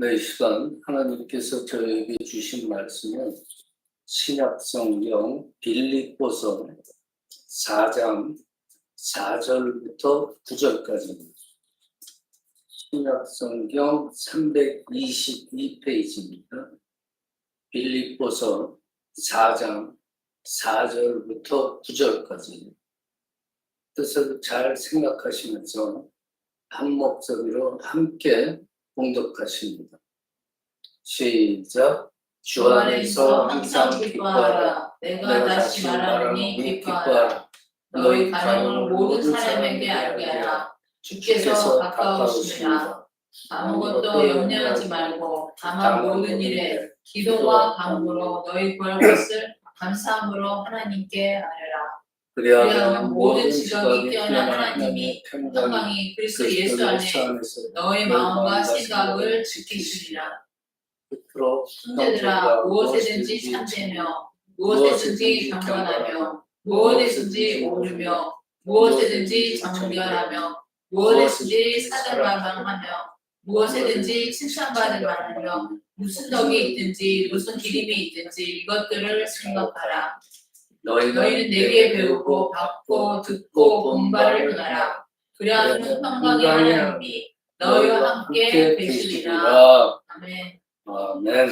네, 이 시간 하나님께서 저에게 주신 말씀은 신약성경 빌립보서 4장 4절부터 9절까지입니다. 신약성경 322페이지입니다. 빌립보서 4장 4절부터 9절까지 뜻을 잘 생각하시면서 한 목소리로 함께 봉독하십니다. 시작. 주 안에서 항상 기뻐하라. 내가 다시 말하노니 기뻐하라. 너희 가정을 모든 사람에게 알게 하라. 주께서 가까우시니라. 아무것도 염려하지 말고 다만 모든 일에 기도와 간구로 너희 구할 것을 감사함으로 하나님께 아뢰라. 그리하면 모든 지각이 뛰어난 하나님이 평강이 그리스도 예수 안에 너희 마음과 생각을 지키시리라. 형제들아 무엇에든지 참되며 무엇에든지 경건하며 무엇에든지 오르며 무엇에든지 정결하며 무엇에든지 사랑하며 무엇에든지 칭찬받을 만하며 무슨 덕이 있든지 무슨 기림이 있든지 이것들을 생각하라. 너희는 내게 배우고 받고 듣고 본바를 행하라. 그리하면 평강의 하나님이 너희와 함께 계시리라. 아멘. 아멘.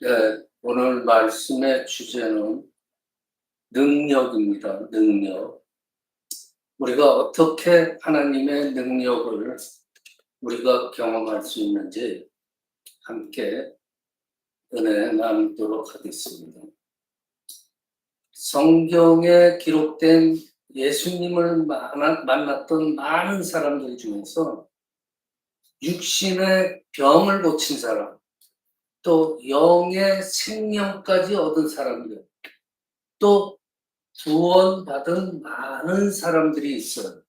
네, 오늘 말씀의 주제는 능력입니다. 능력. 우리가 어떻게 하나님의 능력을 우리가 경험할 수 있는지 함께 은혜 나누도록 하겠습니다. 성경에 기록된 예수님을 만났던 많은 사람들 중에서 육신의 병을 고친 사람, 또 영의 생명까지 얻은 사람들, 또 구원받은 많은 사람들이 있어요.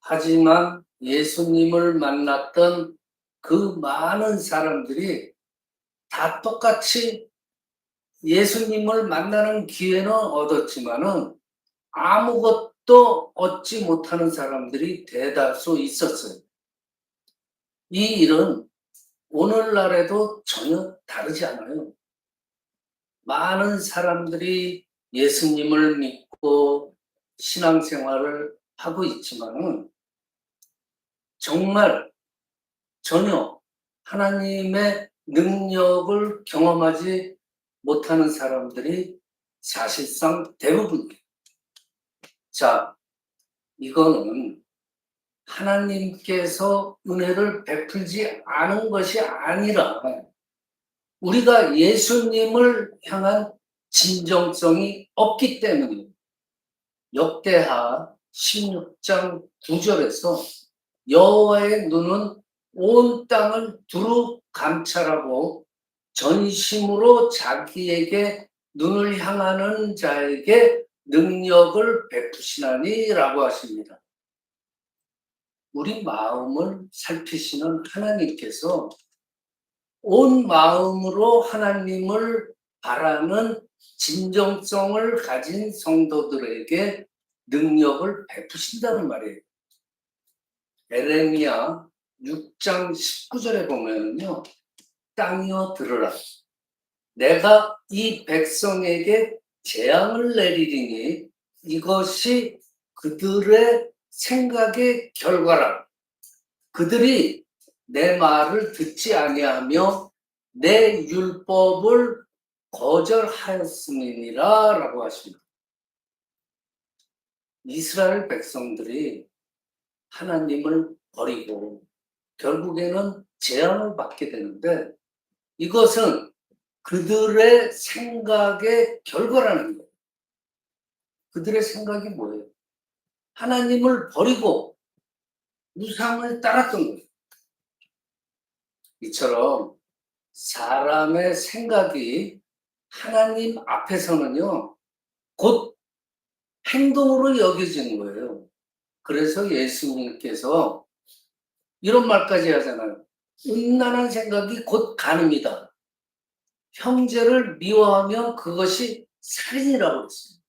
하지만 예수님을 만났던 그 많은 사람들이 다 똑같이 예수님을 만나는 기회는 얻었지만은 아무것도 얻지 못하는 사람들이 대다수 있었어요. 이 일은 오늘날에도 전혀 다르지 않아요. 많은 사람들이 예수님을 믿고 신앙생활을 하고 있지만은 정말 전혀 하나님의 능력을 경험하지 못하는 사람들이 사실상 대부분이에요. 자, 이거는 하나님께서 은혜를 베풀지 않은 것이 아니라 우리가 예수님을 향한 진정성이 없기 때문이에요. 역대하 16장 9절에서 여호와의 눈은 온 땅을 두루 감찰하고 전심으로 자기에게 눈을 향하는 자에게 능력을 베푸시나니라고 하십니다. 우리 마음을 살피시는 하나님께서 온 마음으로 하나님을 바라는 진정성을 가진 성도들에게 능력을 베푸신다는 말이에요. 에레미야 6장 19절에 보면요. 땅이여 들으라. 내가 이 백성에게 재앙을 내리리니 이것이 그들의 생각의 결과라. 그들이 내 말을 듣지 아니하며 내 율법을 거절하였음이니라 라고 하십니다. 이스라엘 백성들이 하나님을 버리고 결국에는 재앙을 받게 되는데 이것은 그들의 생각의 결과라는 거예요. 그들의 생각이 뭐예요? 하나님을 버리고 우상을 따랐던 거예요. 이처럼 사람의 생각이 하나님 앞에서는요, 곧 행동으로 여겨지는 거예요. 그래서 예수님께서 이런 말까지 하잖아요. 음란한 생각이 곧 간음이다. 형제를 미워하면 그것이 살인이라고 했습니다.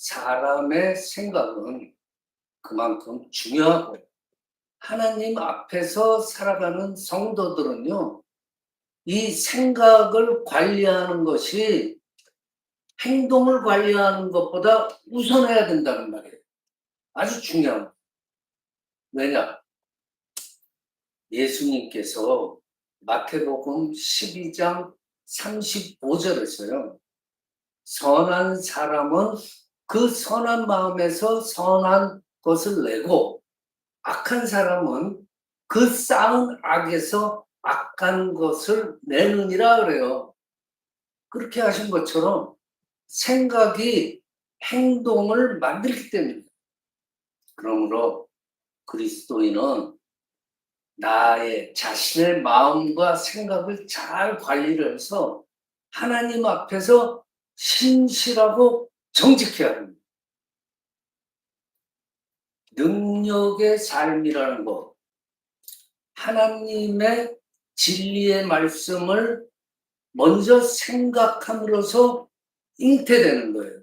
사람의 생각은 그만큼 중요하고 하나님 앞에서 살아가는 성도들은요, 이 생각을 관리하는 것이 행동을 관리하는 것보다 우선해야 된다는 말이에요. 아주 중요한. 왜냐? 예수님께서 마태복음 12장 35절에서요. 선한 사람은 그 선한 마음에서 선한 것을 내고 악한 사람은 그 쌓은 악에서 악한 것을 내느니라 그래요. 그렇게 하신 것처럼 생각이 행동을 만들기 때문입니다. 그러므로 그리스도인은 나의 자신의 마음과 생각을 잘 관리를 해서 하나님 앞에서 신실하고 정직해야 합니다. 능력의 삶이라는 것, 하나님의 진리의 말씀을 먼저 생각함으로써 잉태되는 거예요.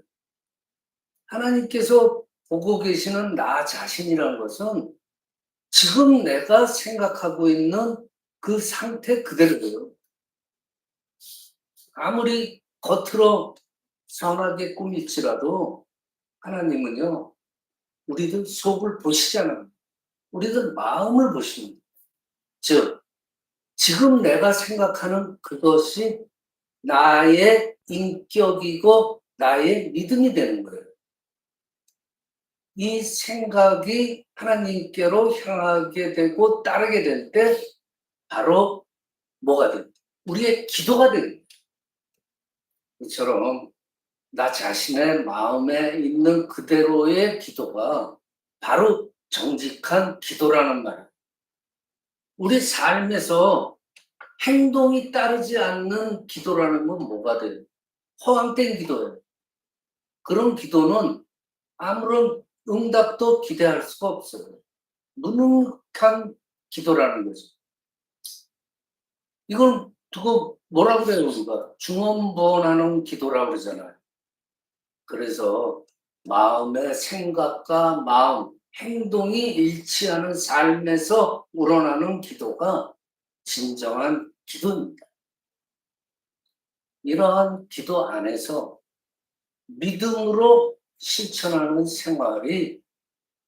하나님께서 보고 계시는 나 자신이라는 것은 지금 내가 생각하고 있는 그 상태 그대로예요. 아무리 겉으로 선하게 꾸밀지라도 하나님은요, 우리들 속을 보시잖아요. 우리들 마음을 보십니다. 즉, 지금 내가 생각하는 그것이 나의 인격이고 나의 믿음이 되는 거예요. 이 생각이 하나님께로 향하게 되고 따르게 될 때 바로 뭐가 됩니다. 우리의 기도가 됩니다. 이처럼 나 자신의 마음에 있는 그대로의 기도가 바로 정직한 기도라는 말이에요. 우리 삶에서 행동이 따르지 않는 기도라는 건 뭐가 돼요? 허황된 기도예요. 그런 기도는 아무런 응답도 기대할 수가 없어요. 무능한 기도라는 거죠. 이걸 두고 뭐라 그래요, 우리가? 중언부언하는 기도라고 그러잖아요. 그래서 마음의 생각과 마음, 행동이 일치하는 삶에서 우러나는 기도가 진정한 기도입니다. 이러한 기도 안에서 믿음으로 실천하는 생활이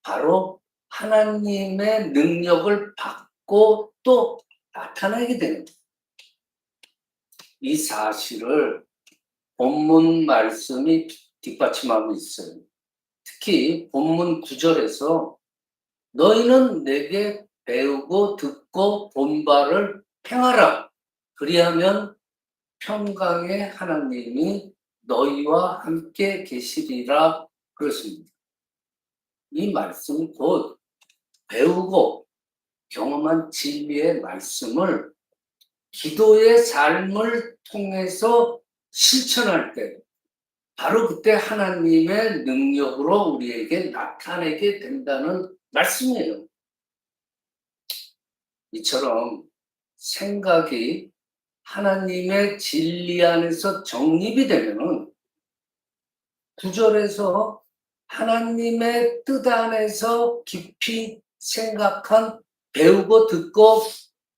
바로 하나님의 능력을 받고 또 나타나게 됩니다. 이 사실을 본문 말씀이 뒷받침하고 있어요. 특히 본문 9절에서 너희는 내게 배우고 듣고 본바를 행하라. 그리하면 평강의 하나님이 너희와 함께 계시리라 그렇습니다. 이 말씀 곧 배우고 경험한 진리의 말씀을 기도의 삶을 통해서 실천할 때 바로 그때 하나님의 능력으로 우리에게 나타내게 된다는 말씀이에요. 이처럼 생각이 하나님의 진리 안에서 정립이 되면은 구절에서 하나님의 뜻 안에서 깊이 생각한 배우고 듣고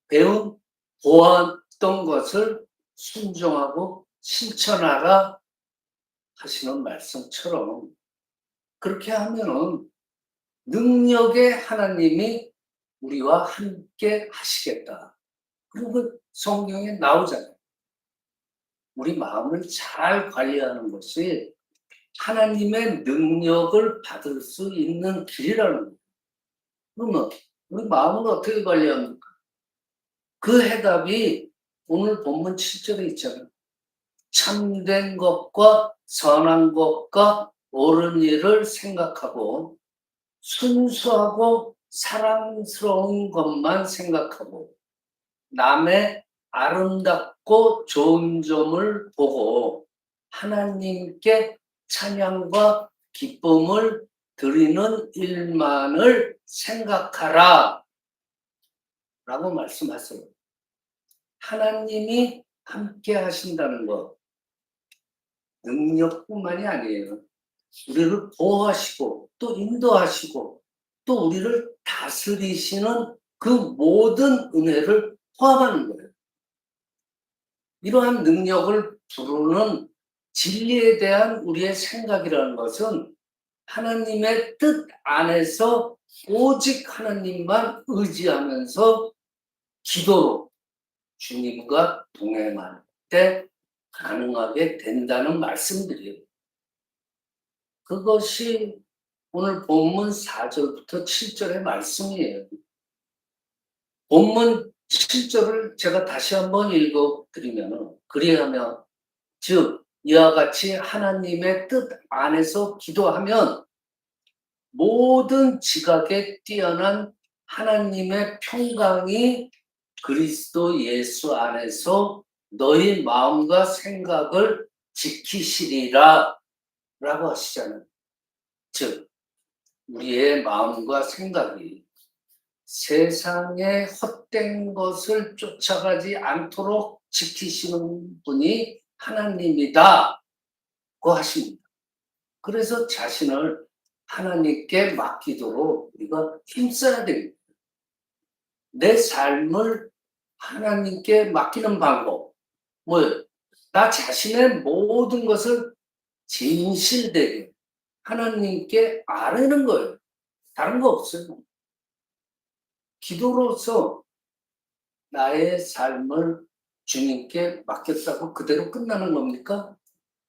배운 보았던 것을 순종하고 실천하라 하시는 말씀처럼 그렇게 하면은 능력의 하나님이 우리와 함께 하시겠다. 그리고 그 성경에 나오잖아요. 우리 마음을 잘 관리하는 것이 하나님의 능력을 받을 수 있는 길이라는 거예요. 그러면 우리 마음을 어떻게 관리합니까? 그 해답이 오늘 본문 7절에 있잖아요. 참된 것과 선한 것과 옳은 일을 생각하고 순수하고 사랑스러운 것만 생각하고 남의 아름답고 좋은 점을 보고 하나님께 찬양과 기쁨을 드리는 일만을 생각하라 라고 말씀하세요. 하나님이 함께 하신다는 것, 능력뿐만이 아니에요. 우리를 보호하시고, 또 인도하시고, 또 우리를 다스리시는 그 모든 은혜를 포함하는 거예요. 이러한 능력을 부르는 진리에 대한 우리의 생각이라는 것은 하나님의 뜻 안에서 오직 하나님만 의지하면서 기도로 주님과 동행할 때 가능하게 된다는 말씀들이에요. 그것이 오늘 본문 4절부터 7절의 말씀이에요. 본문 7절을 제가 다시 한번 읽어드리면 그리하면 즉 이와 같이 하나님의 뜻 안에서 기도하면 모든 지각에 뛰어난 하나님의 평강이 그리스도 예수 안에서 너희 마음과 생각을 지키시리라 라고 하시잖아요. 즉, 우리의 마음과 생각이 세상의 헛된 것을 쫓아가지 않도록 지키시는 분이 하나님이다고 하십니다. 그래서 자신을 하나님께 맡기도록 우리가 힘써야 됩니다. 내 삶을 하나님께 맡기는 방법, 뭐예요? 나 자신의 모든 것을 진실되게 하나님께 아뢰는 거예요. 다른 거 없어요. 기도로서 나의 삶을 주님께 맡겼다고 그대로 끝나는 겁니까?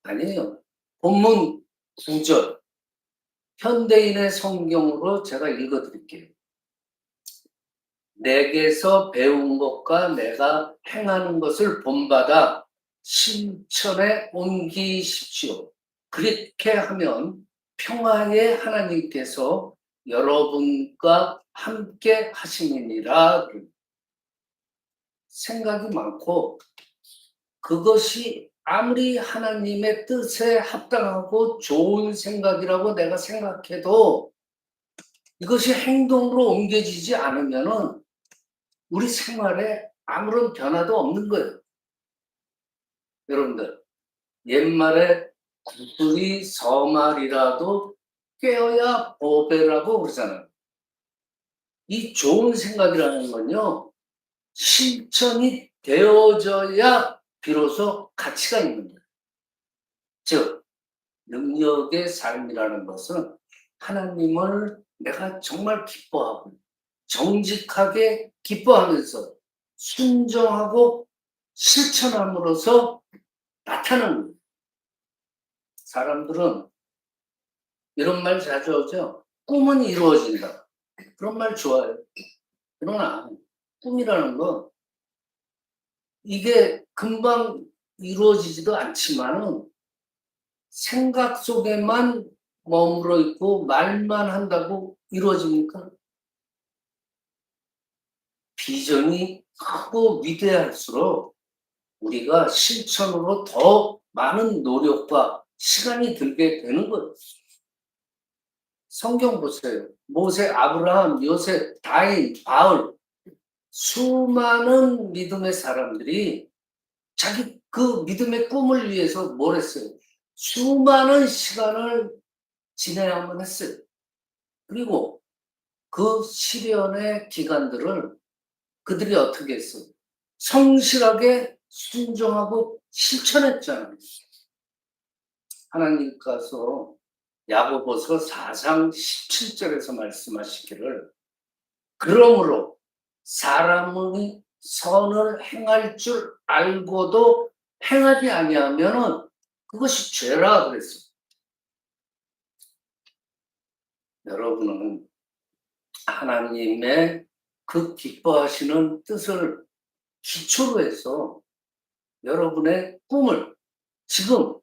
아니에요. 본문 9절. 현대인의 성경으로 제가 읽어 드릴게요. 내게서 배운 것과 내가 행하는 것을 본받아 실천에 옮기십시오. 그렇게 하면 평화의 하나님께서 여러분과 함께 하시니라. 생각이 많고 그것이 아무리 하나님의 뜻에 합당하고 좋은 생각이라고 내가 생각해도 이것이 행동으로 옮겨지지 않으면은 우리 생활에 아무런 변화도 없는 거예요. 여러분들, 옛말에 구슬이 서말이라도 꿰어야 보배라고 그러잖아요. 이 좋은 생각이라는 건요, 실천이 되어져야 비로소 가치가 있는 거예요. 즉, 능력의 삶이라는 것은 하나님을 내가 정말 기뻐하고 정직하게 기뻐하면서 순종하고 실천함으로써 나타나는. 사람들은 이런 말 자주 하죠. 꿈은 이루어진다. 그런 말 좋아요. 그러나 꿈이라는 건 이게 금방 이루어지지도 않지만은 생각 속에만 머물러 있고 말만 한다고 이루어집니까? 비전이 크고 위대할수록 우리가 실천으로 더 많은 노력과 시간이 들게 되는 거예요. 성경 보세요. 모세, 아브라함, 요셉, 다인, 바울 수많은 믿음의 사람들이 자기 그 믿음의 꿈을 위해서 뭘 했어요? 수많은 시간을 지내야만 했어요. 그리고 그 시련의 기간들을 그들이 어떻게 했어요? 성실하게 순종하고 실천했잖아요. 하나님께서 야고보서 4장 17절에서 말씀하시기를 그러므로 사람이 선을 행할 줄 알고도 행하지 아니하면은 그것이 죄라 그랬어요. 여러분은 하나님의 그 기뻐하시는 뜻을 기초로 해서 여러분의 꿈을 지금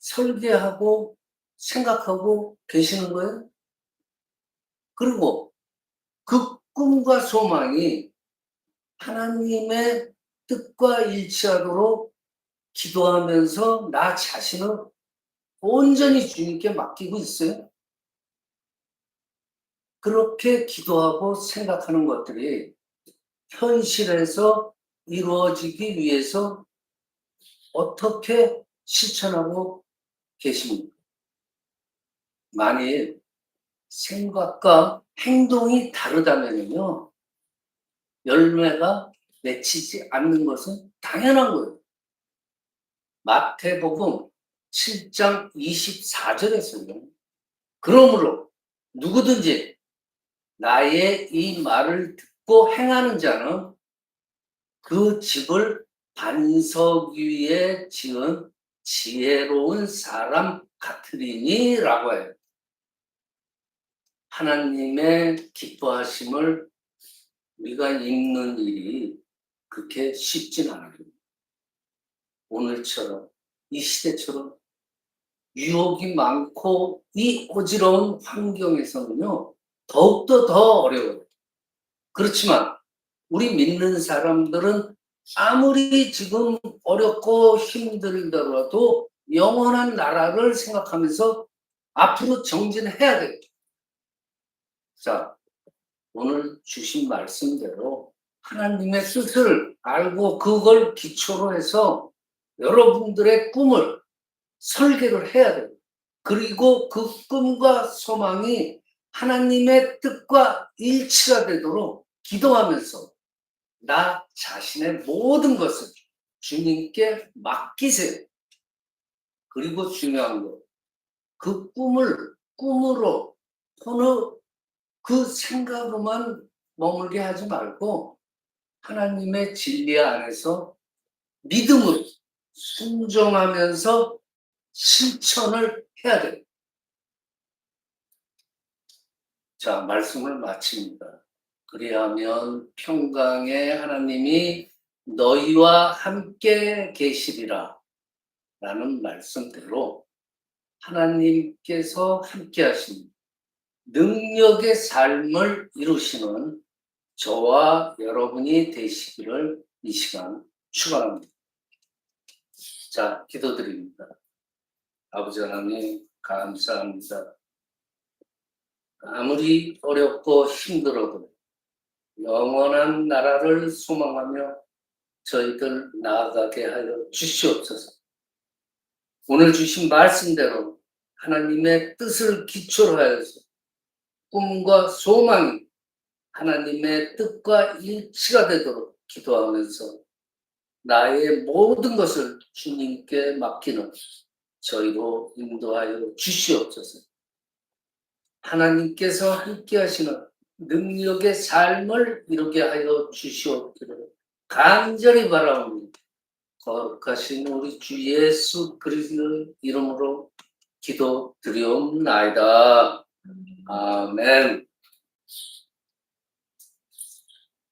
설계하고 생각하고 계시는 거예요. 그리고 그 꿈과 소망이 하나님의 뜻과 일치하도록 기도하면서 나 자신을 온전히 주님께 맡기고 있어요. 그렇게 기도하고 생각하는 것들이 현실에서 이루어지기 위해서 어떻게 실천하고 계십니까? 만일 생각과 행동이 다르다면요, 열매가 맺히지 않는 것은 당연한 거예요. 마태복음 7장 24절에서요. 그러므로 누구든지 나의 이 말을 듣고 행하는 자는 그 집을 반석 위에 지은 지혜로운 사람 같으리니 라고 해요. 하나님의 기뻐하심을 우리가 읽는 일이 그렇게 쉽진 않아요. 오늘처럼 이 시대처럼 유혹이 많고 이 어지러운 환경에서는요 더욱더 더 어려워요. 그렇지만 우리 믿는 사람들은 아무리 지금 어렵고 힘들더라도 영원한 나라를 생각하면서 앞으로 정진해야 돼요. 자, 오늘 주신 말씀대로 하나님의 뜻을 알고 그걸 기초로 해서 여러분들의 꿈을 설계를 해야 돼요. 그리고 그 꿈과 소망이 하나님의 뜻과 일치가 되도록 기도하면서 나 자신의 모든 것을 주님께 맡기세요. 그리고 중요한 거, 그 꿈을 꿈으로 어느 그 생각으로만 머물게 하지 말고 하나님의 진리 안에서 믿음을 순종하면서 실천을 해야 돼요. 자, 말씀을 마칩니다. 그리하면 평강의 하나님이 너희와 함께 계시리라 라는 말씀대로 하나님께서 함께 하신 능력의 삶을 이루시는 저와 여러분이 되시기를 이 시간 축원합니다. 자, 기도드립니다. 아버지 하나님 감사합니다. 아무리 어렵고 힘들어도 영원한 나라를 소망하며 저희들 나아가게 하여 주시옵소서. 오늘 주신 말씀대로 하나님의 뜻을 기초로 하여서 꿈과 소망이 하나님의 뜻과 일치가 되도록 기도하면서 나의 모든 것을 주님께 맡기는 저희로 인도하여 주시옵소서. 하나님께서 함께 하시는 능력의 삶을 이루게 하여 주시옵기를 간절히 바라옵니다. 거룩하신 우리 주 예수 그리스도의 이름으로 기도 드리옵나이다. 아멘.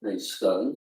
네, 이 시간